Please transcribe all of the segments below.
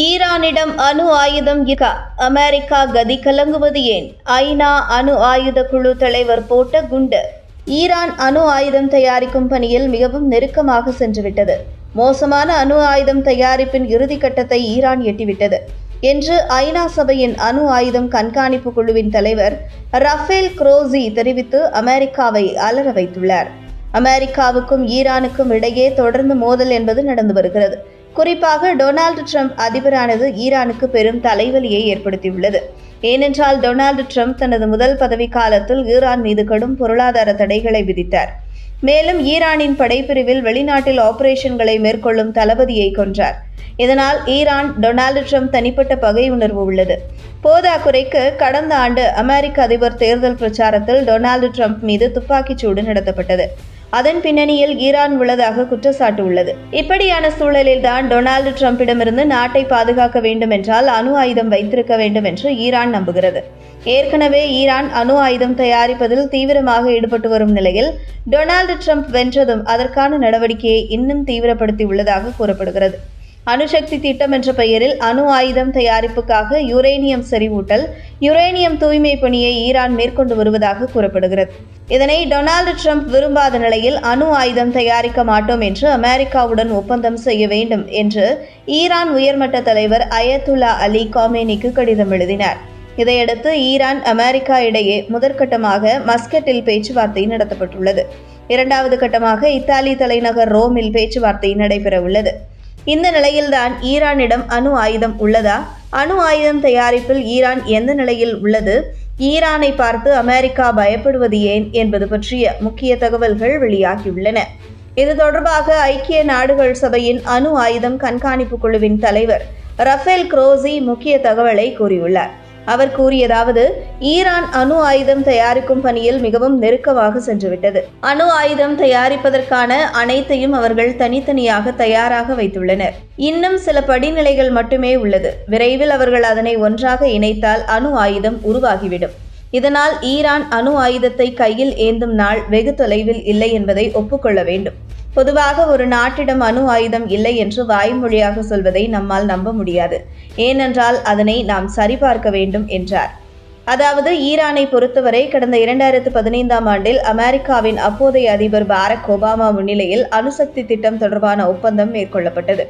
ஈரானிடம் அணு ஆயுதம் இருக்க அமெரிக்கா கதி கலங்குவது ஏன்? ஐநா அணு ஆயுத குழு தலைவர் போட்ட குண்டு. ஈரான் அணு ஆயுதம் தயாரிக்கும் பணியில் மிகவும் நெருக்கமாக சென்றுவிட்டது. மோசமான அணு ஆயுதம் தயாரிப்பின் இறுதிக்கட்டத்தை ஈரான் எட்டிவிட்டது. என்று ஐநா சபையின் அணு ஆயுதம் கண்காணிப்பு குழுவின் தலைவர் ரஃபேல் குரோசி தெரிவித்து அமெரிக்காவை அலற வைத்துள்ளார். அமெரிக்காவுக்கும் ஈரானுக்கும் இடையே தொடர்ந்து மோதல் என்பது நடந்து வருகிறது. குறிப்பாக டொனால்டு ட்ரம்ப் அதிபரானது ஈரானுக்கு பெரும் தலைவலியை ஏற்படுத்தியுள்ளது. ஏனென்றால் டொனால்டு ட்ரம்ப் தனது முதல் பதவி காலத்தில் ஈரான் மீது கடும் பொருளாதார தடைகளை விதித்தார். மேலும் ஈரானின் படைப்பிரிவில் வெளிநாட்டில் ஆபரேஷன்களை மேற்கொள்ளும் தளபதியை கொன்றார். இதனால் ஈரான் டொனால்டு ட்ரம்ப் தனிப்பட்ட பகை உணர்வு உள்ளது. போதாக்குறைக்கு கடந்த ஆண்டு அமெரிக்க அதிபர் தேர்தல் பிரச்சாரத்தில் டொனால்டு ட்ரம்ப் மீது துப்பாக்கிச் சூடு நடத்தப்பட்டது. அதன் பின்னணியில் ஈரான் உள்ளதாக குற்றச்சாட்டு உள்ளது. இப்படியான சூழலில் தான் டொனால்டு டிரம்பிடமிருந்து நாட்டை பாதுகாக்க வேண்டும் என்றால் அணு ஆயுதம் வைத்திருக்க வேண்டும் என்று ஈரான் நம்புகிறது. ஏற்கனவே ஈரான் அணு ஆயுதம் தயாரிப்பதில் தீவிரமாக ஈடுபட்டு வரும் நிலையில் டொனால்டு ட்ரம்ப் வென்றதும் அதற்கான நடவடிக்கையை இன்னும் தீவிரப்படுத்தி உள்ளதாக கூறப்படுகிறது. அணுசக்தி திட்டம் என்ற பெயரில் அணு ஆயுதம் தயாரிப்புக்காக யுரேனியம் செறிவூட்டல் யுரேனியம் தூய்மை பணியை ஈரான் மேற்கொண்டு வருவதாக கூறப்படுகிறது. இதனை டொனால்டு ட்ரம்ப் விரும்பாத நிலையில் அணு ஆயுதம் தயாரிக்க மாட்டோம் என்று அமெரிக்காவுடன் ஒப்பந்தம் செய்ய வேண்டும் என்று ஈரான் உயர்மட்ட தலைவர் அயத்துல்லா அலி காமேனிக்கு கடிதம் எழுதினார். இதையடுத்து ஈரான் அமெரிக்கா இடையே முதற்கட்டமாக மஸ்கட்டில் பேச்சுவார்த்தை நடத்தப்பட்டுள்ளது. இரண்டாவது கட்டமாக இத்தாலி தலைநகர் ரோமில் பேச்சுவார்த்தை நடைபெறவுள்ளது. இந்த நிலையில்தான் ஈரானிடம் அணு ஆயுதம் உள்ளதா? அணு ஆயுதம் தயாரிப்பில் ஈரான் எந்த நிலையில் உள்ளது? ஈரானை பார்த்து அமெரிக்கா பயப்படுவது ஏன் என்பது பற்றிய முக்கிய தகவல்கள் வெளியாகியுள்ளன. இது தொடர்பாக ஐக்கிய நாடுகள் சபையின் அணு ஆயுதம் கண்காணிப்பு குழுவின் தலைவர் ரஃபேல் குரோசி முக்கிய தகவலை கூறியுள்ளார். அவர் கூறியதாவது ஈரான் அணு ஆயுதம் தயாரிக்கும் பணியில் மிகவும் நெருக்கமாக சென்றுவிட்டது. அணு ஆயுதம் தயாரிப்பதற்கான அனைத்தையும் அவர்கள் தனித்தனியாக தயாராக வைத்துள்ளனர். இன்னும் சில படிநிலைகள் மட்டுமே உள்ளது. விரைவில் அவர்கள் அதனை ஒன்றாக இணைத்தால் அணு ஆயுதம் உருவாகிவிடும். இதனால் ஈரான் அணு ஆயுதத்தை கையில் ஏந்தும் நாள் வெகு தொலைவில் இல்லை என்பதை ஒப்புக்கொள்ள வேண்டும். பொதுவாக ஒரு நாட்டிடம் அணு ஆயுதம் இல்லை என்று வாய்மொழியாக சொல்வதை நம்மால் நம்ப முடியாது. ஏனென்றால் அதனை நாம் சரிபார்க்க வேண்டும் என்றார். அதாவது ஈரானை பொறுத்தவரை கடந்த இரண்டாயிரத்து பதினைந்தாம் ஆண்டில் அமெரிக்காவின் அப்போதைய அதிபர் பாரக் ஒபாமா முன்னிலையில் அணுசக்தி திட்டம் தொடர்பான ஒப்பந்தம் மேற்கொள்ளப்பட்டது.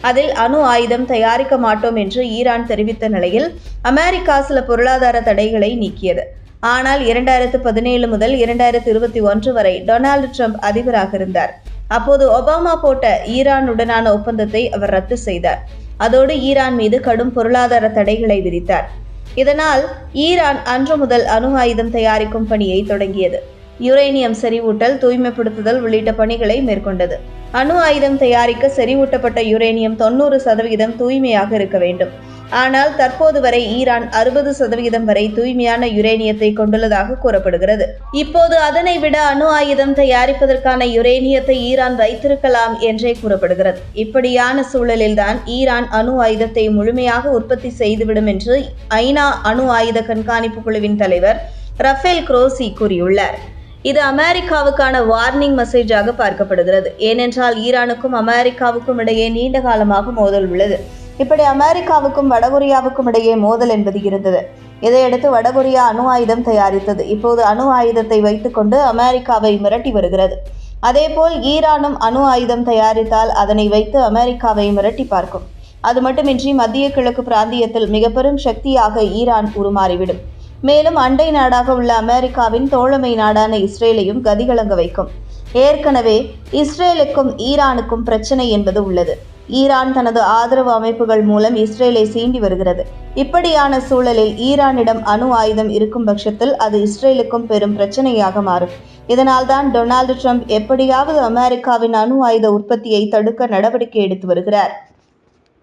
அதில் அணு ஆயுதம் தயாரிக்க மாட்டோம் என்று ஈரான் தெரிவித்த நிலையில் அமெரிக்கா சில பொருளாதார தடைகளை நீக்கியது. ஆனால் இரண்டாயிரத்து பதினேழு முதல் இரண்டாயிரத்து இருபத்தி ஒன்று வரை டொனால்டு ட்ரம்ப் அதிபராக இருந்தார். அப்போது ஒபாமா போட்ட ஈரானுடனான ஒப்பந்தத்தை அவர் ரத்து செய்தார். அதோடு ஈரான் மீது கடும் பொருளாதார தடைகளை விதித்தார். இதனால் ஈரான் அன்று முதல் அணு ஆயுதம் தயாரிக்கும் பணியை தொடங்கியது. யுரேனியம் செறிவூட்டல் தூய்மைப்படுத்துதல் உள்ளிட்ட பணிகளை மேற்கொண்டது. அணு ஆயுதம் தயாரிக்க செறிவூட்டப்பட்ட யுரேனியம் தொண்ணூறு சதவிகிதம் தூய்மையாக இருக்க வேண்டும். ஆனால் தற்போது வரை ஈரான் அறுபது சதவிகிதம் வரை தூய்மையான யுரேனியத்தை கொண்டுள்ளதாக கூறப்படுகிறது. இப்போது அதனை விட அணு ஆயுதம் தயாரிப்பதற்கான யுரேனியத்தை ஈரான் வைத்திருக்கலாம் என்றே கூறப்படுகிறது. இப்படியான சூழலில்தான் ஈரான் அணு ஆயுதத்தை முழுமையாக உற்பத்தி செய்துவிடும் என்று ஐநா அணு ஆயுத கண்காணிப்பு குழுவின் தலைவர் ரஃபேல் குரோசி கூறியுள்ளார். இது அமெரிக்காவுக்கான வார்னிங் மெசேஜாக பார்க்கப்படுகிறது. ஏனென்றால் ஈரானுக்கும் அமெரிக்காவுக்கும் இடையே நீண்ட காலமாக மோதல் உள்ளது. இப்படி அமெரிக்காவுக்கும் வடகொரியாவுக்கும் இடையே மோதல் என்பது இருந்தது. இதையடுத்து வடகொரியா அணு ஆயுதம் தயாரித்தது. இப்போது அணு ஆயுதத்தை வைத்துக்கொண்டு அமெரிக்காவை மிரட்டி வருகிறது. அதேபோல் ஈரானும் அணு ஆயுதம் தயாரித்தால் அதனை வைத்து அமெரிக்காவை மிரட்டி பார்க்கும். அது மட்டுமின்றி மத்திய கிழக்கு பிராந்தியத்தில் மிக பெரும் சக்தியாக ஈரான் உருமாறிவிடும். மேலும் அண்டை நாடாக உள்ள அமெரிக்காவின் தோழமை நாடான இஸ்ரேலையும் கதிகலங்க வைக்கும். ஏற்கனவே இஸ்ரேலுக்கும் ஈரானுக்கும் பிரச்சனை என்பது உள்ளது. ஈரான் தனது ஆதரவு அமைப்புகள் மூலம் இஸ்ரேலை சீண்டி வருகிறது. இப்படியான சூழலில் ஈரானிடம் அணு ஆயுதம் இருக்கும் பட்சத்தில் அது இஸ்ரேலுக்கும் பெரும் பிரச்சனையாக மாறும். இதனால்தான் டொனால்டு ட்ரம்ப் எப்படியாவது அமெரிக்காவின் அணு ஆயுத உற்பத்தியை தடுக்க நடவடிக்கை எடுத்து வருகிறார்.